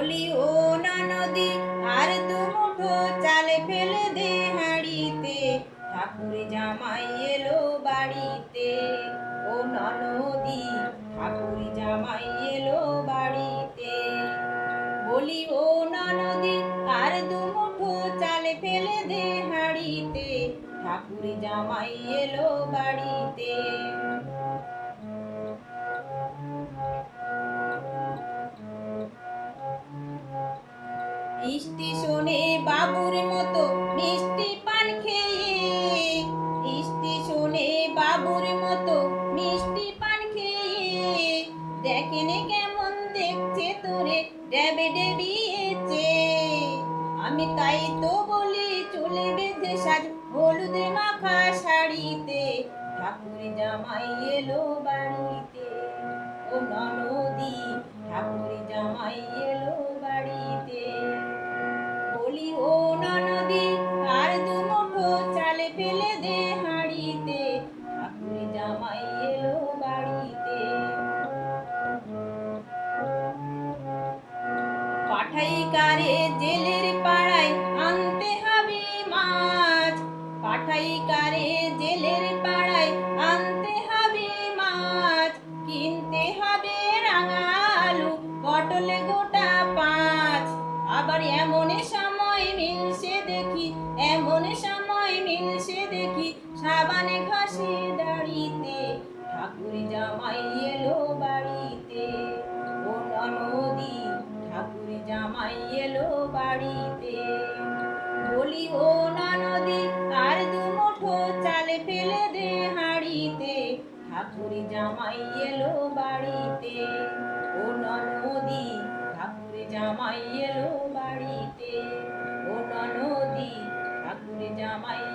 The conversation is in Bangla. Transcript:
বলি ও নদী, আর দু মুঠো চালে ফেলে দে হাঁড়িতে। ঠাকুর জামাই এলো বাড়িতে। ও নদী, ঠাকুর জামাই এলো বাড়িতে। বলি ও নদী, আর দু মুঠো চালে ফেলে দে হাঁড়িতে। ঠাকুর জামাই এলো বাড়িতে। স্টেশনে বাবুর মতো, মিষ্টি পান খেয়ে। স্টেশনে বাবুর মতো, মিষ্টি পান খেয়ে। দেখেনে কেমন দেখছে তোরে ডেবে ডেবিয়েছে। আমি তাই তো বলি চলে বেঁধে সাজ, হলুদে মাখা শাড়িতে। ঠাকুর জামাই এলো বাড়িতে। ও ননদি জামাই এলো বাড়িতে পাঠাই কারে জেলের পাড়ায় আনতে হবে মাছ। পাঠাই কারে জেলের পাড়ায় আনতে হবে মাছ। কিনতে হবে রাঙা আলু পটলে গোটা পাঁচ। আবার এমন সময় মিলছে দেখি, এমন সময় মিলছে দেখি, সাবানে দাঁড়িতে ঠাকুর জামাই এলো বাড়িতে। ও নদী ঠাকুর জামাই এলো বাড়িতে। বলি, ও নদী আর দু মুঠো চালে ফেলে দে হাঁড়িতে? ঠাকুর জামাই এলো বাড়িতে। ও নদী ঠাকুর জামাই এলো বাড়িতে। ও নদী ঠাকুর জামাই